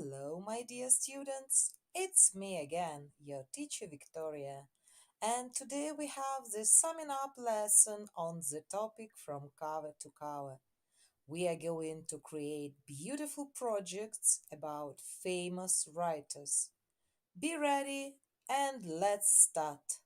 Hello, my dear students. It's me again, your teacher Victoria. And today we have the summing up lesson on the topic from cover to cover. We are going to create beautiful projects about famous writers. Be ready and let's start.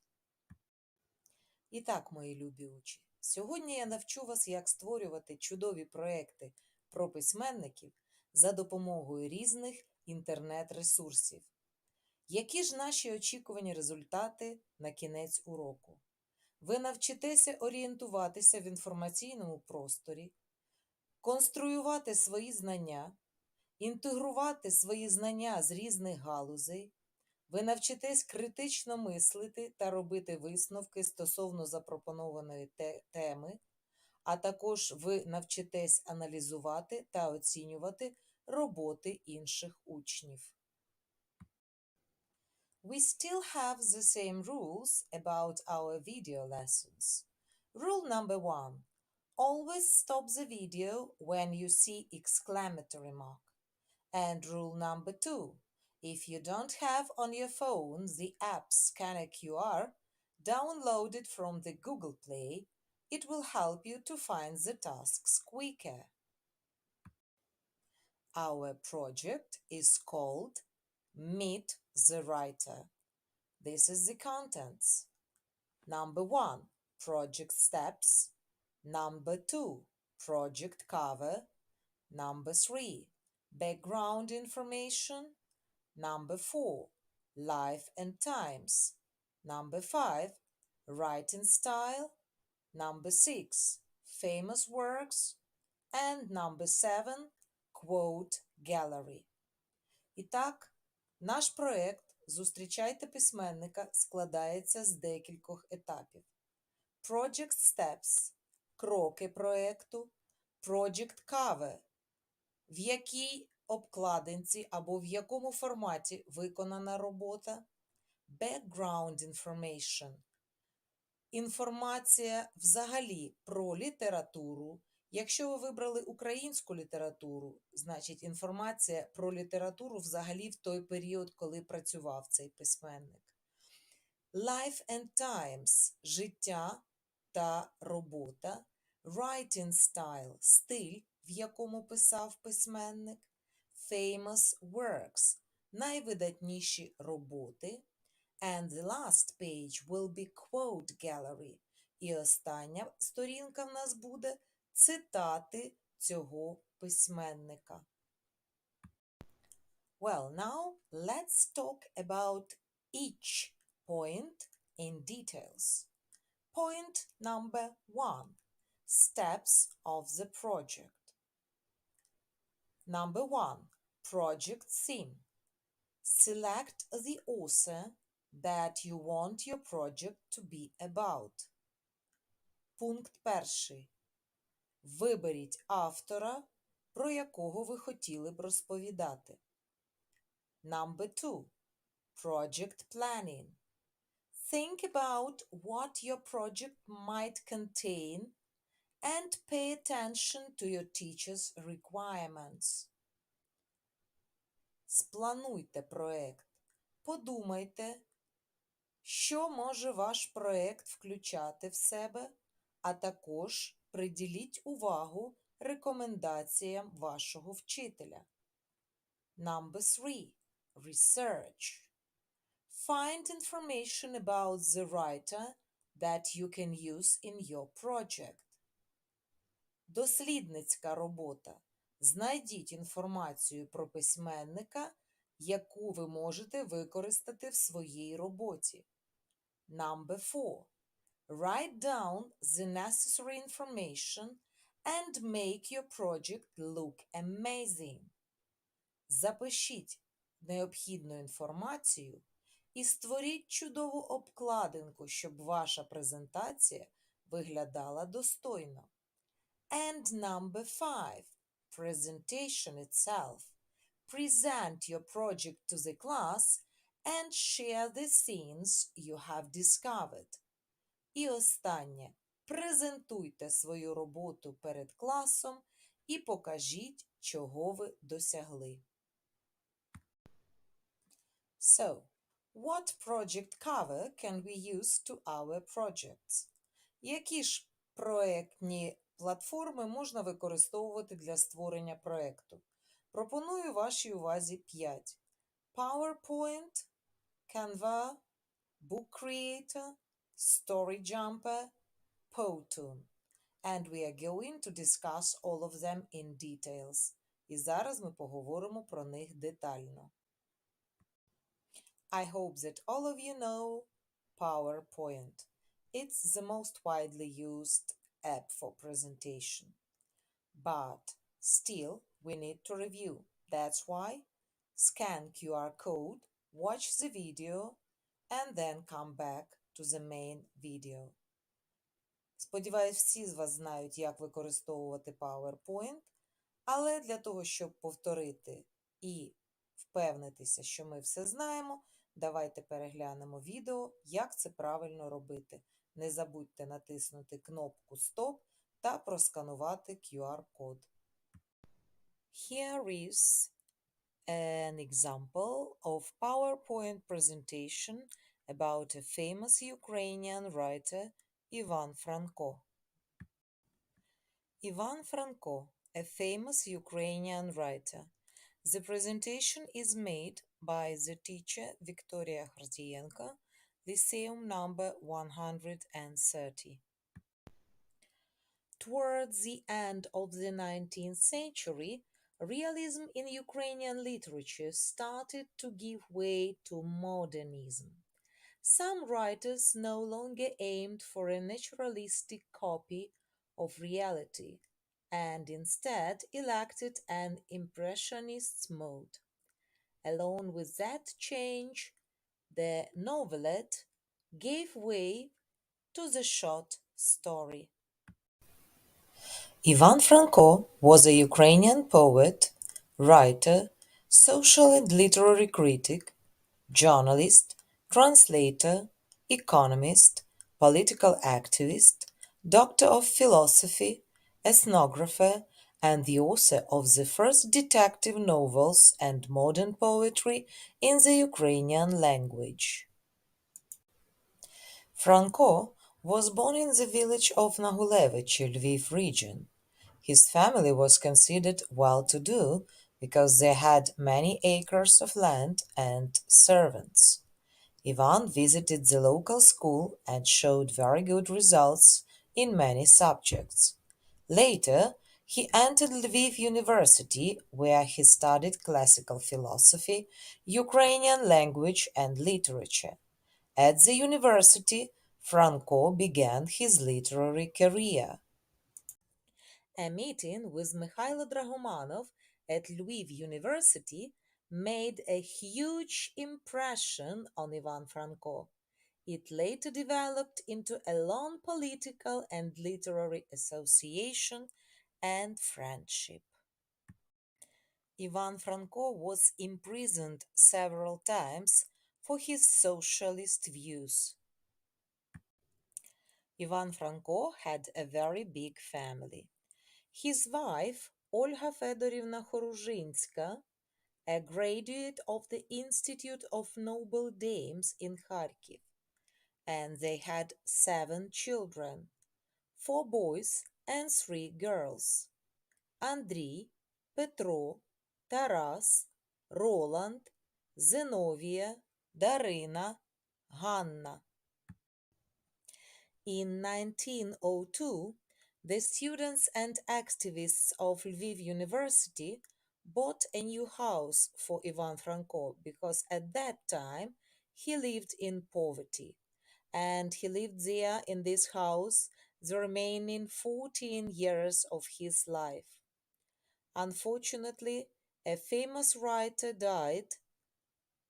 І мої любі учні, сьогодні я навчу вас, як створювати чудові проекти про письменників за допомогою різних інтернет-ресурсів. Які ж наші очікувані результати на кінець уроку? Ви навчитеся орієнтуватися в інформаційному просторі, конструювати свої знання, інтегрувати свої знання з різних галузей. Ви навчитесь критично мислити та робити висновки стосовно запропонованої те- теми, а також ви навчитесь аналізувати та оцінювати роботи інших учнів. We still have the same rules about our video lessons. Rule number one always stop the video when you see exclamatory mark. And rule number two if you don't have on your phone the app Scanner QR, download it from the Google Play. It will help you to find the tasks quicker. Our project is called Meet the Writer. This is the contents. Number one, project steps. Number two, project cover. Number three, background information. Number four, life and times. Number five, writing style. Number six, famous works. And number seven, quote gallery. І наш проект Зустрічайте письменника складається з декількох етапів. Project Steps – кроки проекту, Project Cover – в якій обкладинці або в якому форматі виконана робота, Background Information – інформація взагалі про літературу. Якщо ви вибрали українську літературу, значить інформація про літературу взагалі в той період, коли працював цей письменник. Life and Times – життя та робота. Writing style – стиль, в якому писав письменник. Famous works – найвидатніші роботи. And the last page will be quote gallery. І остання сторінка в нас буде цитати цього письменника. Well, now let's talk about each point in details. Point number one Steps of the project. Number one Project theme. Select the author that you want your project to be about. Пункт перший. Виберіть автора, про якого ви хотіли б розповідати. Number two. Project planning. Think about what your project might contain and pay attention to your teacher's requirements. Сплануйте проект. Подумайте, що може ваш проект включати в себе, а також приділіть увагу рекомендаціям вашого вчителя. Number three. Research. Find information about the writer that you can use in your project. Дослідницька робота. Знайдіть інформацію про письменника, яку ви можете використати в своїй роботі. Number four. Write down the necessary information and make your project look amazing. Запишіть необхідну інформацію і створіть чудову обкладинку, щоб ваша презентація виглядала достойно. And number five. Presentation itself. Present your project to the class and share the things you have discovered. І останнє. Презентуйте свою роботу перед класом і покажіть, чого ви досягли. So, what project cover can we use to our projects? Які ж проектні платформи можна використовувати для створення проекту? Пропоную вашій увазі 5. PowerPoint, Canva, Book Creator, StoryJumper, Powtoon. And we are going to discuss all of them in details. І зараз ми поговоримо про них детально. I hope that all of you know PowerPoint. It's the most widely used app for presentation. But still, we need to review. That's why scan QR code, watch the video, and then come back to the main video. Сподіваюсь, всі з вас знають, як використовувати PowerPoint, але для того, щоб повторити і впевнитися, що ми все знаємо, давайте переглянемо відео, як це правильно робити. Не забудьте натиснути кнопку Стоп та просканувати QR-код. Here is an example of PowerPoint presentation about a famous Ukrainian writer Ivan Franko. Ivan Franko, a famous Ukrainian writer. The presentation is made by the teacher Victoria Khardyenko, Lyceum number 130. Towards the end of the 19th century, realism in Ukrainian literature started to give way to modernism. Some writers no longer aimed for a naturalistic copy of reality and instead elected an impressionist mode. Along with that change, the novelette gave way to the short story. Ivan Franko was a Ukrainian poet, writer, social and literary critic, journalist, translator, economist, political activist, doctor of philosophy, ethnographer, and the author of the first detective novels and modern poetry in the Ukrainian language. Franko was born in the village of Nagulevich, Lviv region. His family was considered well-to-do because they had many acres of land and servants. Ivan visited the local school and showed very good results in many subjects. Later, he entered Lviv University, where he studied classical philosophy, Ukrainian language, and literature. At the university, Franco began his literary career. A meeting with Mikhailo Dragomanov at Lviv University made a huge impression on Ivan Franko. It later developed into a long political and literary association and friendship. Ivan Franko was imprisoned several times for his socialist views. Ivan Franko had a very big family. His wife, Olga Fedorivna Horuzhinska, a graduate of the Institute of Noble Dames in Kharkiv, and they had seven children four boys and three girls Andriy, Petro, Taras, Roland, Zenovia, Darina, Hanna. In 1902, the students and activists of Lviv University bought a new house for Ivan Franko because at that time he lived in poverty. And he lived there in this house the remaining 14 years of his life. Unfortunately, a famous writer died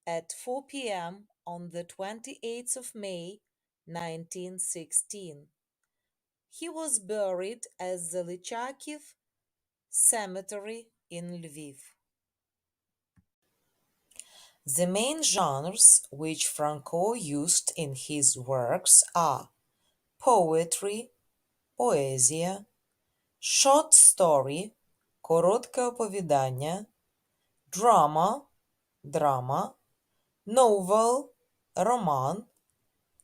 at 4 p.m. on the 28th of May 1916. He was buried at the Lychakiv Cemetery in Lviv. The main genres which Franco used in his works are poetry, поезія, short story, коротке оповідання, drama, драма, novel, роман,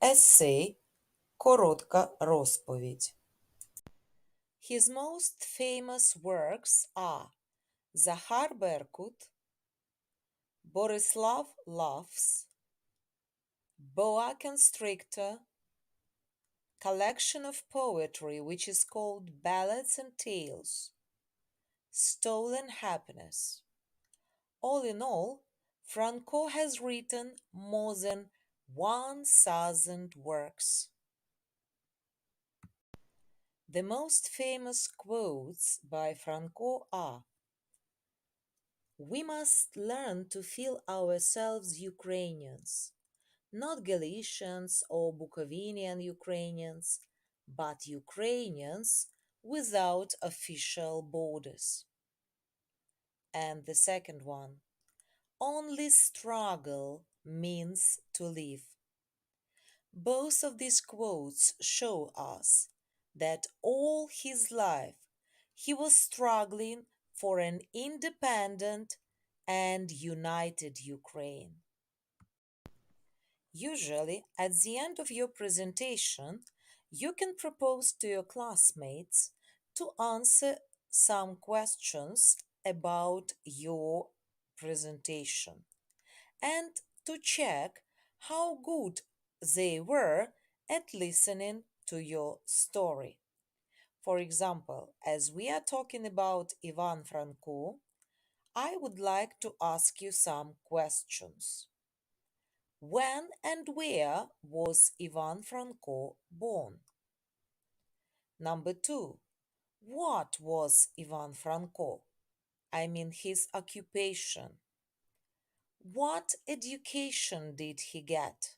essay, коротка розповідь. His most famous works are Zahar Berkut, Borislav Laughs, Boa Constrictor, collection of poetry which is called Ballads and Tales, Stolen Happiness. All in all, Franco has written more than 1,000 works. The most famous quotes by Franco are We must learn to feel ourselves Ukrainians, not Galicians or Bukovinian Ukrainians, but Ukrainians without official borders. And the second one only struggle means to live. Both of these quotes show us that all his life he was struggling for an independent and united Ukraine. Usually, at the end of your presentation, you can propose to your classmates to answer some questions about your presentation and to check how good they were at listening to your story. For example, as we are talking about Ivan Franko, I would like to ask you some questions. When and where was Ivan Franko born? Number two, what was Ivan Franko? I mean his occupation. What education did he get?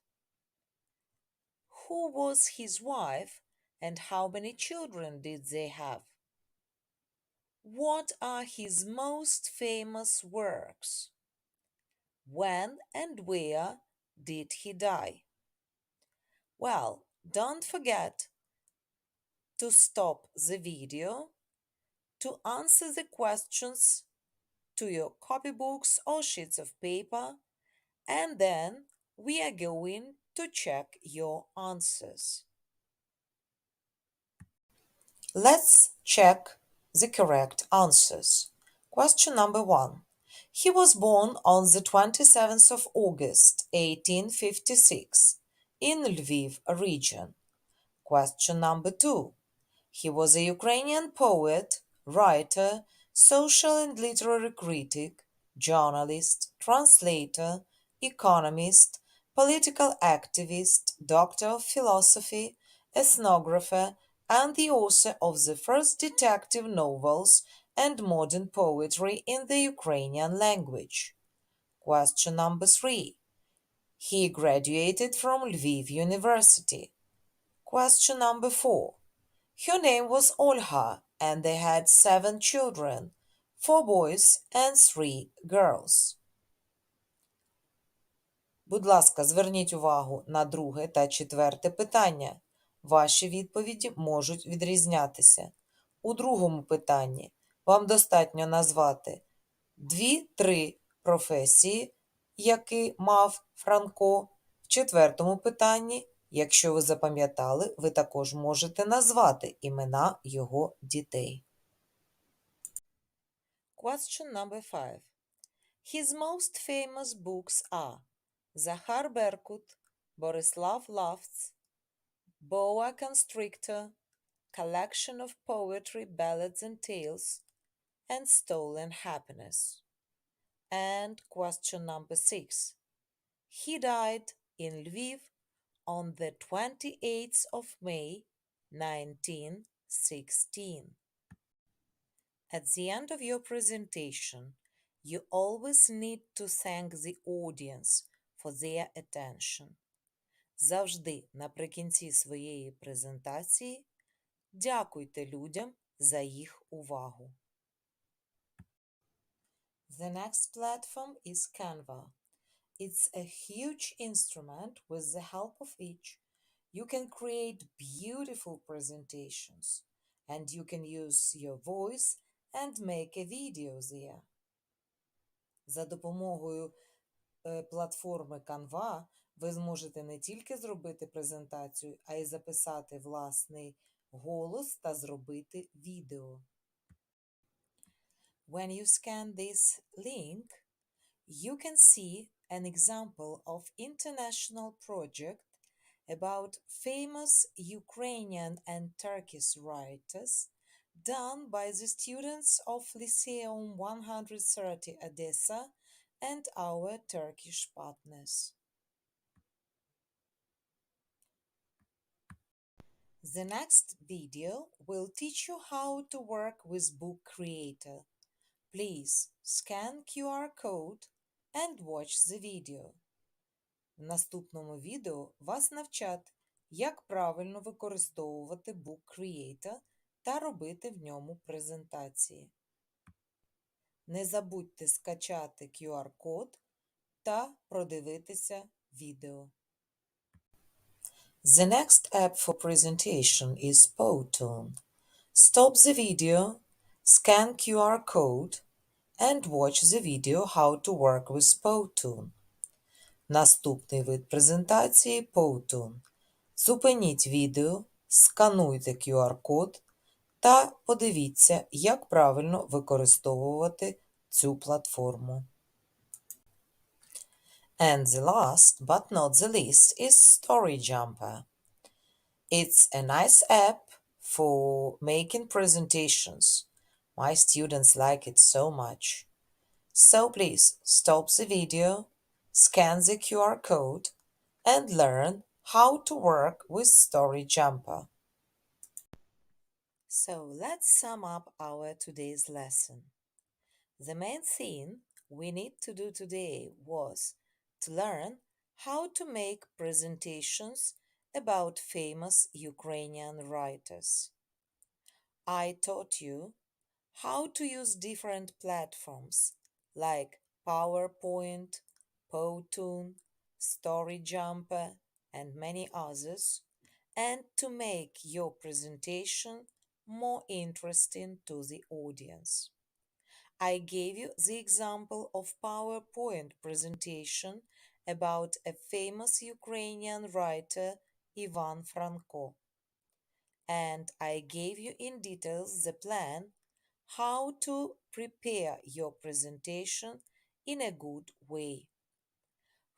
Who was his wife and how many children did they have? What are his most famous works? When and where did he die? Well, don't forget to stop the video to answer the questions to your copybooks or sheets of paper and then we are going to check your answers. Let's check the correct answers. Question number one. He was born on the 27th of August 1856 in Lviv region. Question number two. He was a Ukrainian poet, writer, social and literary critic, journalist, translator, economist, political activist, doctor of philosophy, ethnographer, and the author of the first detective novels and modern poetry in the Ukrainian language. Question number three. He graduated from Lviv University. Question number four. Her name was Olha, and they had seven children four boys and three girls. Будь ласка, зверніть увагу на друге та четверте питання. Ваші відповіді можуть відрізнятися. У другому питанні вам достатньо назвати дві-три професії, які мав Франко. В четвертому питанні, якщо ви запам'ятали, ви також можете назвати імена його дітей. Question number five. His most famous books are Захар Беркут, Borislav Laughs, Boa Constrictor, Collection of Poetry, Ballads and Tales, and Stolen Happiness. And question number six. He died in Lviv on the 28th of May 1916. At the end of your presentation, you always need to thank the audience for their attention. Завжди наприкінці своєї презентації дякуйте людям за їх увагу. The next platform is Canva. It's a huge instrument with the help of which you can create beautiful presentations and you can use your voice and make a video there. За допомогою е, платформи Canva ви зможете не тільки зробити презентацію, а й записати власний голос та зробити відео. When you scan this link, you can see an example of international project about famous Ukrainian and Turkish writers done by the students of Lyceum 130 Odessa and our Turkish partners. The next video will teach you how to work with Book Creator. Please scan QR code and watch the video. В наступному відео вас навчать, як правильно використовувати Book Creator та робити в ньому презентації. Не забудьте скачати QR-код та продивитися відео. The next app for presentation is Powtoon. Stop the video, scan QR code and watch the video how to work with Powtoon. Наступний вид презентації Powtoon. Зупиніть відео, скануйте QR-код та подивіться, як правильно використовувати цю платформу. And the last, but not the least, is StoryJumper. It's a nice app for making presentations. My students like it so much. So please stop the video, scan the QR code, and learn how to work with StoryJumper. So let's sum up our today's lesson. The main thing we need to do today was to learn how to make presentations about famous Ukrainian writers. I taught you how to use different platforms like PowerPoint, Powtoon, StoryJumper, and many others, and to make your presentation more interesting to the audience. I gave you the example of PowerPoint presentation about a famous Ukrainian writer Ivan Franko. And I gave you in details the plan how to prepare your presentation in a good way.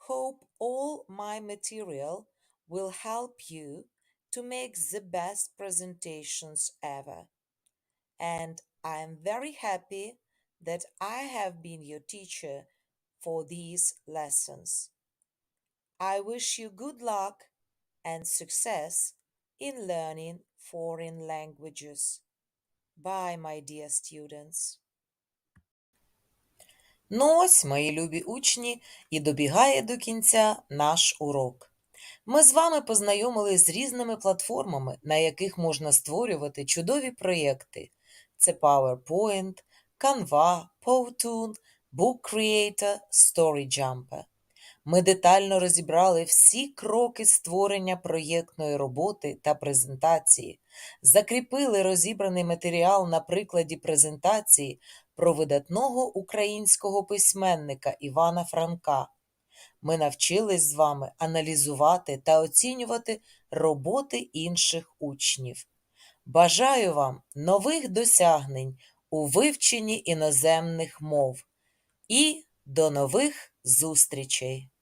Hope all my material will help you to make the best presentations ever. And I am very happy that I have been your teacher for these lessons. I wish you good luck and success in learning foreign languages. Bye, my dear students. Ну ось, мої любі учні, і добігає до кінця наш урок. Ми з вами познайомились з різними платформами, на яких можна створювати чудові проєкти. Це PowerPoint, Canva, Powtoon, Book Creator, StoryJumper. Ми детально розібрали всі кроки створення проєктної роботи та презентації, закріпили розібраний матеріал на прикладі презентації про видатного українського письменника Івана Франка. Ми навчились з вами аналізувати та оцінювати роботи інших учнів. Бажаю вам нових досягнень у вивченні іноземних мов і до нових зустрічей!